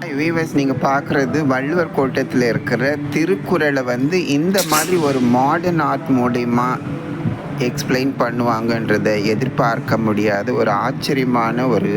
Viewers நீங்கள் பார்க்குறது வள்ளுவர் கோட்டத்தில் இருக்கிற திருக்குறளை வந்து இந்த மாதிரி ஒரு மாடர்ன் ஆர்ட் மூலிமா எக்ஸ்பிளைன் பண்ணுவாங்கன்றதை எதிர்பார்க்க முடியாத ஒரு ஆச்சரியமான ஒரு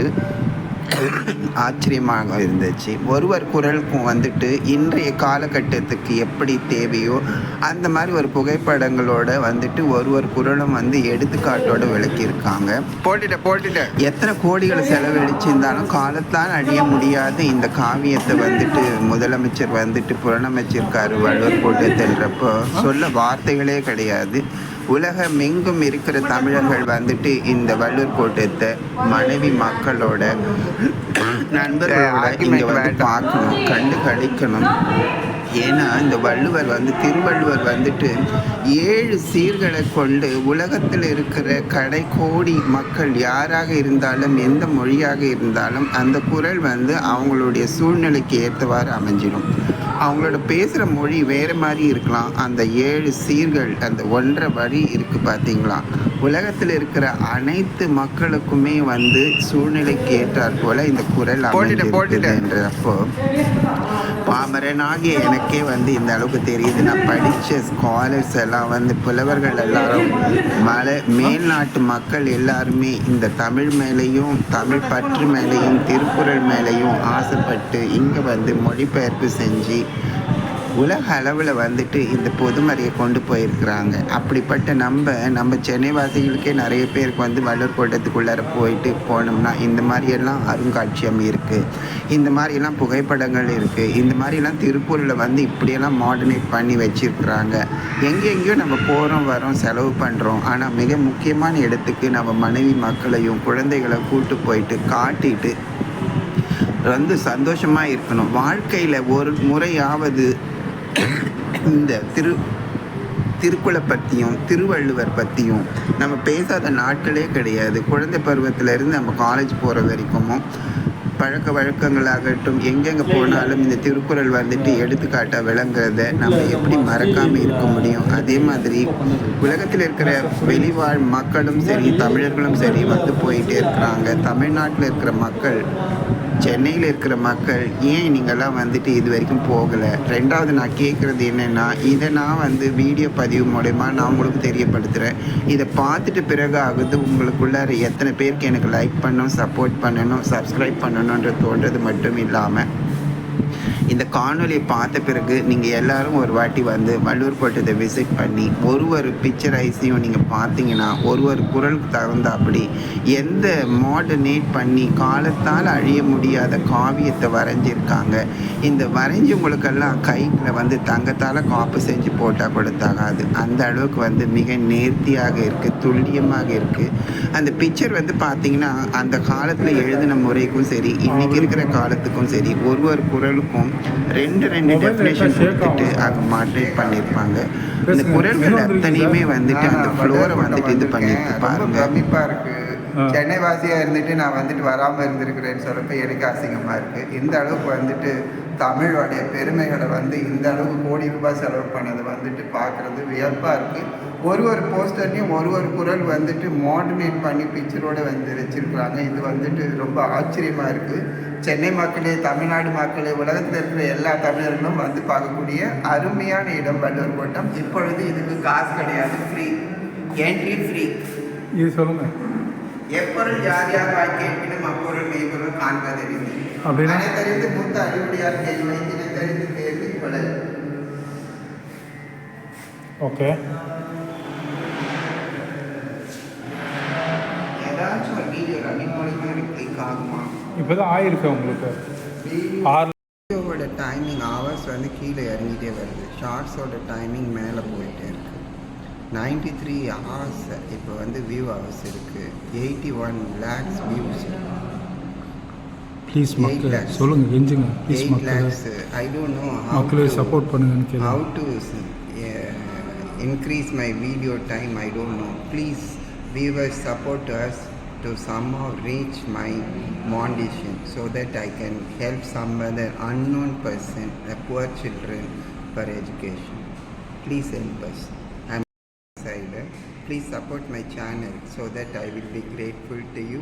ஆச்சரியமாக இருந்துச்சு. ஒருவர் குரலுக்கும் வந்துட்டு இன்றைய காலகட்டத்துக்கு எப்படி தேவையோ அந்த மாதிரி ஒரு புகைப்படங்களோட வந்துட்டு ஒருவர் குரலும் வந்து எடுத்துக்காட்டோட விளக்கியிருக்காங்க. போட்டுட்ட போட்டுட்ட. எத்தனை கோடிகளை செலவழிச்சிருந்தாலும் காலத்தால் அழிய முடியாத. இந்த காவியத்தை வந்துட்டு முதலமைச்சர் வந்துட்டு புறணமைச்சிருக்காரு வள்ளுவர் கூட்டத்தின்றப்போ சொல்ல வார்த்தைகளே கிடையாது. உலகமெங்கும் இருக்கிற தமிழர்கள் வந்துட்டு இந்த வள்ளூர் கோட்டத்தை மனைவி மக்களோட நண்பர்களோட இங்கே வந்து பார்க்கணும் கண்டு கழிக்கணும் ஏன்னா இந்த வள்ளுவர் வந்து திருவள்ளுவர் வந்துட்டு ஏழு சீர்களை கொண்டு உலகத்தில் இருக்கிற கடைக்கோடி மக்கள் யாராக இருந்தாலும் எந்த மொழியாக இருந்தாலும் அந்த குரல் வந்து அவங்களுடைய சூழ்நிலைக்கு ஏற்றவாறு அமைஞ்சிடும். அவங்களோட பேசுகிற மொழி வேறு மாதிரி இருக்கலாம். அந்த ஏழு சீர்கள் அந்த ஒன்றரை வரி இருக்குது பார்த்தீங்களா உலகத்தில் இருக்கிற அனைத்து மக்களுக்குமே வந்து சூழ்நிலைக்கு ஏற்றாற் போல இந்த குரல் அமைஞ்சிருக்குதுன்றப்போ பாமரனாகிய எனக்கே வந்து இந்த அளவுக்கு தெரியுது. நான் படித்த ஸ்காலர்ஸ் எல்லாம் வந்து புலவர்கள் எல்லாரும் மலை மேல்நாட்டு மக்கள் எல்லாருமே இந்த தமிழ் மேலேயும் தமிழ் பற்று மேலேயும் திருக்குறள் மேலேயும் ஆசைப்பட்டு இங்கே வந்து மொழிபெயர்ப்பு செஞ்சு உலக அளவில் வந்துட்டு இந்த பொதுமறையை கொண்டு போயிருக்கிறாங்க. அப்படிப்பட்ட நம்ம நம்ம சென்னை வாசிகளுக்கே நிறைய பேருக்கு வந்து வள்ளூர் கோட்டத்துக்குள்ளார போயிட்டு போனோம்னா இந்த மாதிரியெல்லாம் அருங்காட்சியம் இருக்குது இந்த மாதிரியெல்லாம் புகைப்படங்கள் இருக்குது இந்த மாதிரிலாம் திருப்பூரில் வந்து இப்படியெல்லாம் மாடர்னேட் பண்ணி வச்சுருக்குறாங்க. எங்கெங்கேயோ நம்ம போகிறோம் வரோம் செலவு பண்ணுறோம் ஆனால் மிக முக்கியமான இடத்துக்கு நம்ம மனைவி மக்களையும் குழந்தைகளை கூட்டு போயிட்டு காட்டிட்டு வந்து சந்தோஷமாக இருக்கணும். வாழ்க்கையில் ஒரு முறையாவது இந்த திரு திருக்குளை பற்றியும் திருவள்ளுவர் பற்றியும் நம்ம பேசாத நாட்களே கிடையாது. குழந்தை பருவத்திலேருந்து நம்ம காலேஜ் போகிற வரைக்கும் பழக்க வழக்கங்களாகட்டும் எங்கெங்கே போனாலும் இந்த திருக்குறள் வந்துட்டு எடுத்துக்காட்டாக விளங்குறத நம்ம எப்படி மறக்காமல் இருக்க முடியும்? அதே மாதிரி உலகத்தில் இருக்கிற வெளிவாழ் மக்களும் சரி தமிழர்களும் சரி வந்து போயிட்டே இருக்கிறாங்க. தமிழ்நாட்டில் இருக்கிற மக்கள் சென்னையில் இருக்கிற மக்கள் ஏன் நீங்கள்லாம் வந்துட்டு இது வரைக்கும் போகலை? ரெண்டாவது நான் கேட்குறது என்னென்னா இதை நான் வந்து வீடியோ பதிவு மூலயமா நான் உங்களுக்கு தெரியப்படுத்துகிறேன் இதை பார்த்துட்டு பிறகு ஆகுது உங்களுக்குள்ளார எத்தனை பேருக்கு எனக்கு லைக் பண்ணணும் சப்போர்ட் பண்ணணும் சப்ஸ்கிரைப் பண்ணணுன்ற தோன்றது மட்டும் இல்லாமல் இந்த காணொலியை பார்த்த பிறகு நீங்கள் எல்லாரும் ஒரு வாட்டி வந்து வள்ளூர் கோட்டத்தை விசிட் பண்ணி ஒரு ஒரு பிக்சரைஸையும் நீங்கள் பார்த்தீங்கன்னா ஒரு ஒரு குரலுக்கு தகுந்த அப்படி எந்த மாடர்னேட் பண்ணி காலத்தால் அழிய முடியாத காவியத்தை வரைஞ்சிருக்காங்க. இந்த வரைஞ்சவங்களுக்கெல்லாம் கையில் வந்து தங்கத்தால் காப்பு செஞ்சு போட்டால் கொடுத்தாகாது அந்த அளவுக்கு வந்து மிக நேர்த்தியாக இருக்குது துல்லியமாக இருக்குது அந்த பிக்சர் வந்து பார்த்தீங்கன்னா அந்த காலத்தில் எழுதின முறைக்கும் சரி இன்றைக்கி இருக்கிற காலத்துக்கும் சரி ஒரு ஒரு குரலுக்கும் ரெண்டு ரெண்டு டெஃபினேஷன் கொடுத்துட்டு அது மாடரேட் பண்ணியிருப்பாங்க. இந்த குரல்கள் அத்தனையுமே வந்துட்டு அந்த ஃப்ளோரை வந்துட்டு இது பண்ணியிருக்கு பாருங்க. இருக்குது சென்னை வாசியாக இருந்துட்டு நான் வந்துட்டு வராமல் இருந்திருக்கிறேன்னு சொல்கிறப்ப எனக்கு அசிங்கமாக இருக்குது இந்த அளவுக்கு வந்துட்டு தமிழோடைய பெருமைகளை வந்து இந்த அளவுக்கு கோடி ரூபாய் செலவு பண்ணது வந்துட்டு பார்க்குறது வியப்பாக இருக்குது ஒரு ஒரு போஸ்டர்லையும் ஒரு ஒரு குரல் வந்துட்டு மாடர்னேட் பண்ணி பிக்சரோட வந்து வச்சுருக்குறாங்க. இது வந்துட்டு ரொம்ப ஆச்சரியமாக இருக்குது சென்னை மக்களே தமிழ்நாடு மக்களே உலகத்தில் இருக்கிற எல்லா தமிழர்களும் வந்து பார்க்கக்கூடிய அருமையான இடம் வள்ளுவர் கோட்டம். இப்பொழுது இதுக்கு காசு கிடையாது ஃப்ரீ என்ட்ரி ஃப்ரீ இது சொல்லுங்க. எப்பொருள் யார் யார் வாய்க்கேட்பினும் அப்பொருள் மெய்பொருள் காண்பதறிந்து அப்படின்னா? அனைத்தறிந்து மூத்த அறிவுடையார் கேள்வி தினத்தறிந்து கேள்வி கொலை ஓகே. ஏதாச்சும் ஒரு வீடியோ ரன்னிங் எனக்கு கிளிக் ஆகுமா? இப்போ தான் ஆயிருக்கு உங்களுக்கு. ஆறு வீடியோவோட டைமிங் ஹவர்ஸ் வந்து கீழே இறங்கிட்டே வருது. ஷார்ட்ஸோட டைமிங் மேலே போயிட்டே இருக்கு. நைன்டி த்ரீ ஹவர்ஸ் இப்போ வந்து வியூ ஹவர்ஸ் இருக்குது eighty one lakhs views please மக்கள் lakhs. சொல்லுங்க கெஞ்சுங்க. Please lakhs I don't know மக்களே சப்போர்ட் பண்ணுங்கன்னு கேளுங்க. to uh, increase my video time i don't know. Please viewers support us. To somehow reach my monetization so that i can help some other unknown person the poor children for education. Please help us. I'm please support my channel so that i will be grateful to you